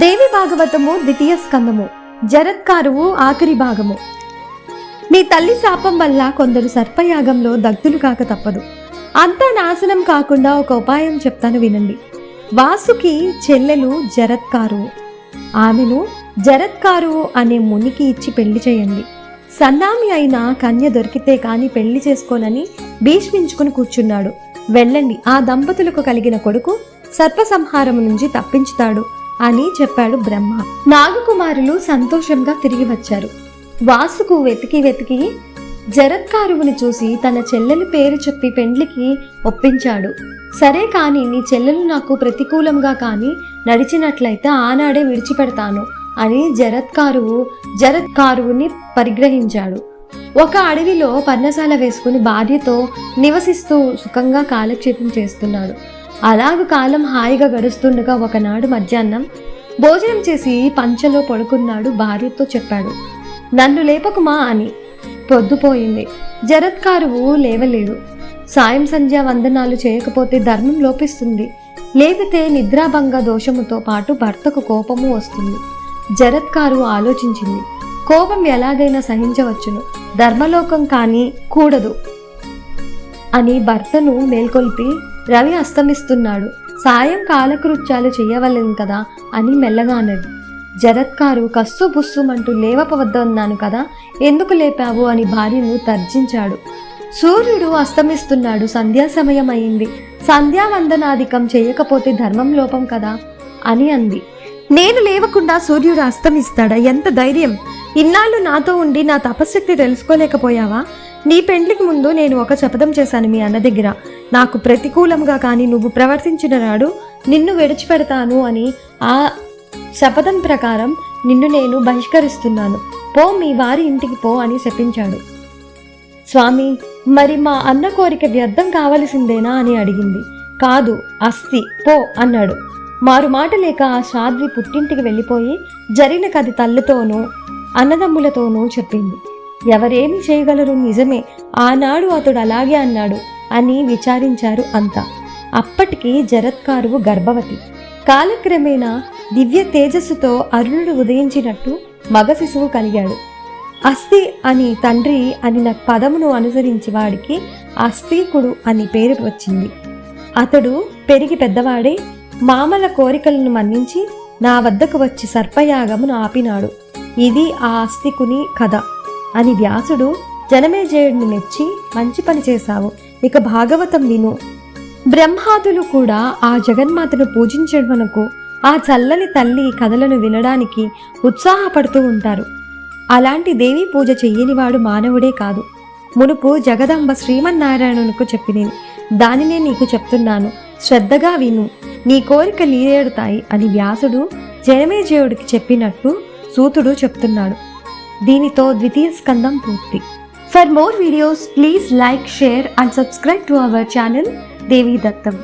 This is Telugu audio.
దేవి భాగవతము ద్వితీయ స్కందము. జరత్కారువు ఆఖరి భాగము. మీ తల్లి శాపం వల్ల కొందరు సర్పయాగంలో దగ్ధులు కాక తప్పదు. అంతా నాశనం కాకుండా ఒక ఉపాయం చెప్తాను వినండి. వాసుకి చెల్లెలు జరత్కారువు. ఆమెను జరత్కారువు అనే మునికి ఇచ్చి పెళ్ళి చేయండి. సన్నామి అయిన కన్య దొరికితే కాని పెళ్ళి చేసుకోనని భీష్మించుకుని కూర్చున్నాడు. వెళ్ళండి ఆ దంపతులకు కలిగిన కొడుకు సర్పసంహారం నుంచి తప్పించుతాడు. అని చెప్పాడు బ్రహ్మ. నాగకుమారులు సంతోషంగా తిరిగి వచ్చారు. వాసుకు వెతికి వెతికి జరత్కారువుని చూసి తన చెల్లెలి పేరు చెప్పి పెండ్లికి ఒప్పించాడు. సరే కానీ నీ చెల్లెలు నాకు ప్రతికూలంగా కానీ నడిచినట్లయితే ఆనాడే విడిచిపెడతాను అని జరత్కారువు జరత్కారువుని పరిగ్రహించాడు. ఒక అడవిలో పర్ణశాల వేసుకుని భార్యతో నివసిస్తూ సుఖంగా కాలక్షేపం చేస్తున్నాడు. అలాగ కాలం హాయిగా గడుస్తుండగా ఒకనాడు మధ్యాహ్నం భోజనం చేసి పంచలో పడుకున్నాడు భార్యతో చెప్పాడు. నన్ను లేపకుమా? అని. పొద్దుపోయింది. జరత్కారువు లేవలేడు సాయం సంధ్య వందనాలు చేయకపోతే ధర్మం లోపిస్తుంది. లేపితే నిద్రాభంగ దోషముతో పాటు భర్తకు కోపము వస్తుంది. జరత్కారు ఆలోచించింది. కోపం ఎలాగైనా సహించవచ్చును. ధర్మలోకం కానీ కూడదు అని భర్తను మేల్కొల్పి రవి అస్తమిస్తున్నాడు. సాయం కాలకృత్యాలు చేయవలేం కదా అని మెల్లగా అన్నాడు. జరత్కారు కస్సు బుస్సుమంటూ లేవపవద్దన్నాను కదా ఎందుకు లేపావు అని భార్యను తర్జించాడు. సూర్యుడు అస్తమిస్తున్నాడు సంధ్యా సమయం అయింది సంధ్యావందనాధికం చేయకపోతే ధర్మం లోపం కదా అని అంది. నేను లేవకుండా సూర్యుడు అస్తమిస్తాడా? ఎంత ధైర్యం. ఇన్నాళ్ళు నాతో ఉండి నా తపశక్తి తెలుసుకోలేకపోయావా? నీ పెండ్లికి ముందు నేను ఒక శపథం చేశాను మీ అన్న దగ్గర. నాకు ప్రతికూలంగా కానీ నువ్వు ప్రవర్తించిన నాడు నిన్ను విడిచిపెడతాను అని ఆ శపథం ప్రకారం నిన్ను నేను బహిష్కరిస్తున్నాను. పో మీ వారి ఇంటికి పో అని శపించాడు. స్వామి మరి మా అన్న కోరిక వ్యర్థం కావలసిందేనా అని అడిగింది. కాదు అస్తి పో అన్నాడు. మారు మాట లేక ఆ సాధ్వి పుట్టింటికి వెళ్ళిపోయి జరిగిన కథ తల్లితోనూ అన్నదమ్ములతోనూ చెప్పింది. ఎవరేమి చేయగలరు నిజమే ఆనాడు అతడు అలాగే అన్నాడు అని విచారించారు అంతా. అప్పటికి జరత్కారువు గర్భవతి. కాలక్రమేణా దివ్య తేజస్సుతో అరుణుడు ఉదయించినట్టు మగ శిశువు కలిగాడు. అస్థి అని తండ్రి అని నా పదమును అనుసరించి వాడికి అస్థీకుడు అని పేరు వచ్చింది. అతడు పెరిగి పెద్దవాడే మామల కోరికలను మన్నించి నా వద్దకు వచ్చి సర్పయాగమును ఆపినాడు. ఇది ఆ ఆస్తికుని కథ. అని వ్యాసుడు జనమేజయుడిని మెచ్చి మంచి పని చేశావు. ఇక భాగవతం విను. బ్రహ్మాదులు కూడా ఆ జగన్మాతను పూజించడమునకు ఆ చల్లని తల్లి కథలను వినడానికి ఉత్సాహపడుతూ ఉంటారు. అలాంటి దేవీ పూజ చెయ్యనివాడు మానవుడే కాదు. మునుపు జగదంబ శ్రీమన్నారాయణునికు చెప్పినది దానినే నీకు చెప్తున్నాను. శ్రద్ధగా విను. నీ కోరిక లీరేడుతాయి అని వ్యాసుడు జనమేజయుడికి చెప్పినట్టు సూతుడు చెప్తున్నాడు. దీనితో ద్వితీయ స్కందం పూర్తి. For more videos please like share and subscribe to our channel Devi Dattam